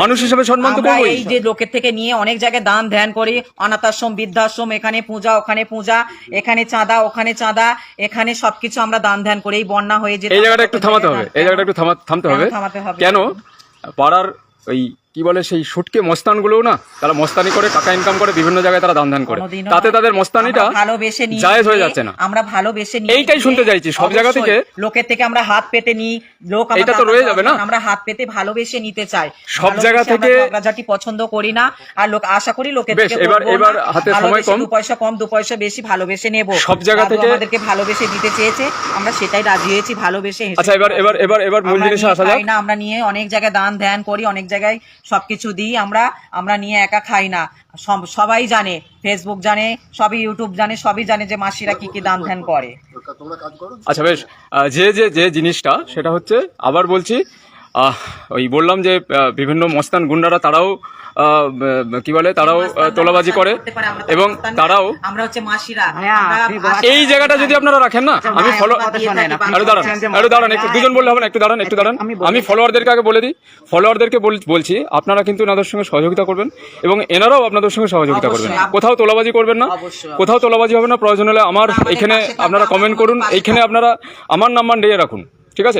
মানুষ হিসেবে সম্মান তো আমরা এই যে লোকের থেকে নিয়ে অনেক জায়গায় দান ধ্যান করি। অনাথাশ্রম বৃদ্ধাশ্রম এখানে পূজা ওখানে পূজা এখানে চাঁদা ওখানে চাঁদা এখানে সবকিছু আমরা দান ধ্যান করি। এই বন্যা হয়ে যে এই জায়গাটা একটু থামাতে হবে এই জায়গাটা একটু থামাতে হবে? কেন? পাড়ার ওই কি বলে সেই সুটকে মস্তানগুলোও না তারা মস্তানি করে টাকা ইনকাম করে বিভিন্ন জায়গায় তারা দান ধ্যান করে তাতে তাদের মস্তানিটা ভালোবেসে নিয়ে জায়েজ হয়ে যাচ্ছে না আমরা ভালোবেসে নিয়ে এইটাই শুনতে চাইছি, সব জায়গা থেকে- লোকের থেকে আমরা হাত পেতে নিই লোক এটা তো রয়ে যাবে না? আমরা হাত পেতে ভালোবেসে নিতে চাই সব জায়গা আমরা থেকে- ঝগড়াঝাটি পছন্দ করি না আর লোক আশা করি লোকের থেকে এবার- এবার হাতে সময় কম। দু পয়সা কম দু পয়সা বেশি ভালোবেসে নেব সব জায়গা থেকে- আমাদেরকে ভালোবেসে দিতে চেয়েছে আমরা সেটাই রাজি হয়েছি ভালোবেসে আচ্ছা, এবার- এবার- এবার- এবার মূল জিনিসে আসা যাক। না আমরা নিয়ে অনেক জায়গায় দান ধ্যান করি অনেক জায়গায় সবকিছু দিই আমরা আমরা নিয়ে একা খাই না। সব- সবাই জানে ফেসবুক জানে সবই ইউটিউব জানে সবই জানে যে মাসিরা কি কি দান ধ্যান করে। আচ্ছা বেশ। যে যে যে জিনিসটা সেটা হচ্ছে আবার বলছি ওই বললাম যে বিভিন্ন মস্তান গুন্ডারা তারাও কি বলে তারাও তোলাবাজি করে এবং তারাও আমরা হচ্ছে মাসিরা। এই জায়গাটা যদি আপনারা রাখেন না আমি ফলো একটু দাঁড়ান একটু দাঁড়ান একটু দুজন বললে হবে না একটু দাঁড়ান একটু দাঁড়ান। আমি ফলোয়ারদেরকে আগে বলে দিই? ফলোয়ারদেরকে বল- বলছি আপনারা কিন্তু এনাদের সঙ্গে সহযোগিতা করবেন এবং এনারাও আপনাদের সঙ্গে সহযোগিতা করবেন। কোথাও তোলাবাজি করবেন না কোথাও তোলাবাজি হবে না প্রয়োজন হলে আমার এখানে আপনারা কমেন্ট করুন এইখানে আপনারা আমার নাম্বার দিয়ে রাখুন।